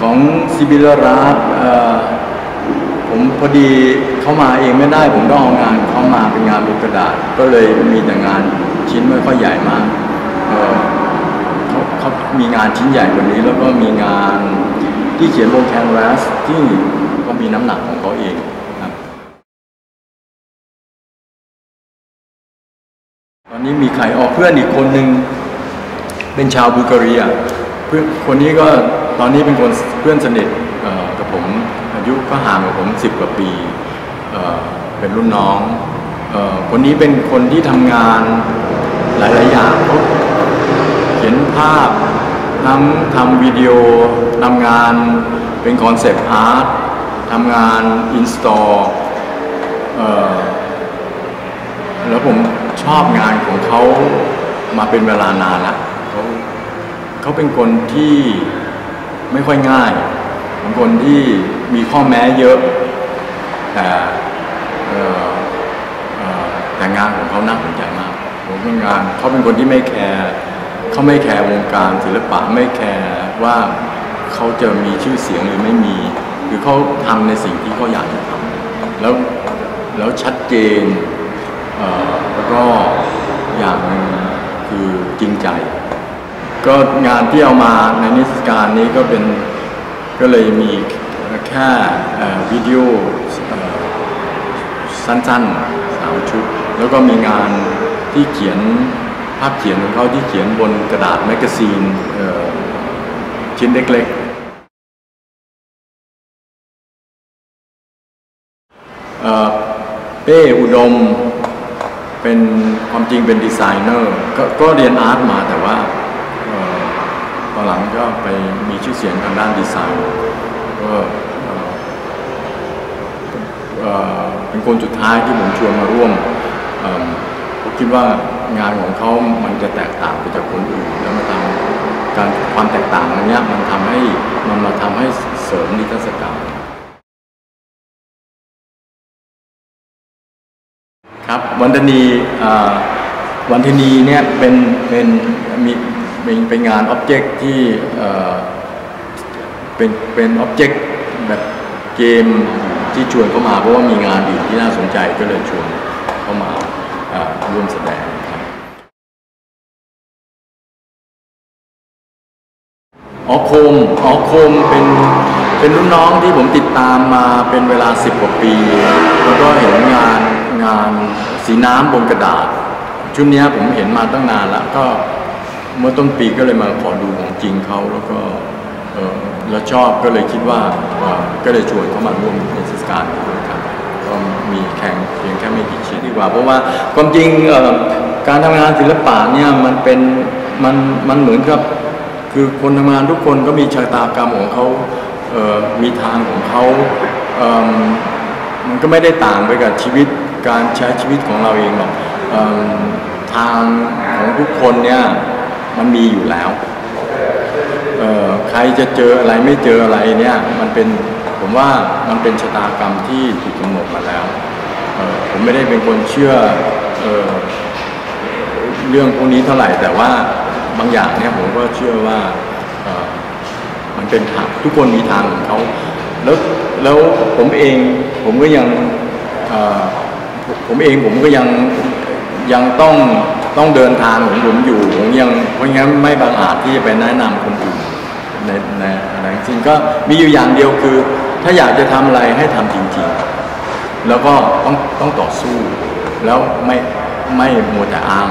ของซิบิลรัสผมพอดีเขามาเองไม่ได้ ผมต้องเอางานเขามาเป็นงานบนกระดาษ ก็เลยมีแต่งานชิ้นไม่ค่อยใหญ่มากเเขาเขามีงานชิ้นใหญ่กว่านี้ แล้วก็มีงานที่เขียนบนแคนวาสที่ก็มีน้ำหนักของเขาเองครับตอนนี้มีใครออกเพื่อนอีกคนหนึ่งเป็นชาวบูลการีเพื่อนคนนี้ก็ ตอนนี้เป็นคนเพื่อนสนิทกับผมอายุก็ห่างกับผมสิบกว่าปีเป็นรุ่นน้องอคนนี้เป็นคนที่ทำงานหลาย ๆ อย่างเขาเขียนภาพทั้งทำวิดีโอทำงานเป็นคอนเซปต์อาร์ตทำงานอินสตอลแล้วผมชอบงานของเขามาเป็นเวลานานล้วเขาเขาเป็นคนที่ ไม่ค่อยง่ายเป็นคนที่มีข้อแม้เยอะ แต่แต่งานของเขาน่าสนใจมากผมว่างานเขาเป็นคนที่ไม่แคร์เขาไม่แคร์วงการศิลปะไม่แคร์ว่าเขาจะมีชื่อเสียงหรือไม่มี คือเขาทำในสิ่งที่เขาอยากจะทำแล้วแล้วชัดเจนเแล้วก็อย่างหนึ่งคือจริงใจ ก็งานที่เอามาในนิทรรศการนี้ก็เป็นก็เลยมีแค่วิดีโอสั้นๆสามชุด แล้วก็มีงานที่เขียนภาพเขียนของเขาที่เขียนบนกระดาษแมกกาซีนชิ้นเล็กๆเป้อุดมเป็นความจริงเป็นดีไซเนอร์ก็เรียนอาร์ตมาแต่ว่า อนหลังก็ไปมีชื่อเสียงทางด้านดีไซน์ก็เป็นคนสุดท้ายที่ผมชวนมาร่วมผมคิดว่างานของเขามันจะแตกต่างไปจากคนอื่น แล้วมันทำการความแตกต่างอันเนี้ยมันทำให้มันมาทำให้เสริมนิทรรศการครับวันธนีวันธนีเนี่ยเป็นเป็นมี เป็นเป็นงานอ็อบเจกต์ที่เป็นเป็นอ็อบเจกต์แบบเกมที่ชวนเข้ามาเพราะว่ามีงานอื่นที่น่าสนใจก็เลยชวนเข้ามาร่วมแสดงครับอ๋อโคมอ๋อโคมเป็นเป็นรุ่นน้องที่ผมติดตามมาเป็นเวลาสิบกว่าปี แล้วก็เห็นงานงานสีน้ำบนกระดาษ ชุดนี้ผมเห็นมาตั้งนานแล้วก็ เมื่อต้นปีก็เลยมาขอดูของจริงเขาแล้วก็เออแล้วชอบก็เลยคิดว่าก็เลยชวนเขามาร่วมในเทศกาลด้วยกันก็มีแข่งเพียงแค่ไม่กี่ชิ้นดีกว่า เพราะว่าความจริงการทำงานศิลปะเนี่ยมันเป็นมันมันเหมือนกับคือคนทำงานทุกคนก็มีชะตากรรมของเขาเมีทางของเขาเอิ่มมันก็ไม่ได้ต่างไปกับชีวิตการใช้ชีวิตของเราเองหรอกทางของทุกคนเนี่ย มันมีอยู่แล้วเใครจะเจออะไรไม่เจออะไรเนี่ย มันเป็นผมว่ามันเป็นชะตากรรมที่ถูกกำหนดมาแล้วผมไม่ได้เป็นคนเชื่อเออเรื่องพวกนี้เท่าไหร่แต่ว่าบางอย่างเนี่ยผมก็เชื่อว่ามันเป็นทางทุกคนมีทางของเขาแล้วแล้วผมเองผมก็ยังผมผมเองผมก็ยังยังต้องต้องเดินทางของผมอยู่ ผมยังเพราะงั้นไม่บางอาจที่จะไปแนะนำคนอื่นในในอะไรจริงก็มีอยู่อย่างเดียวคือ ถ้าอยากจะทำอะไรให้ทำจริง ๆ แล้วก็ต้องต้องต่อสู้ แล้วไม่ไม่มัวแต่อ้าง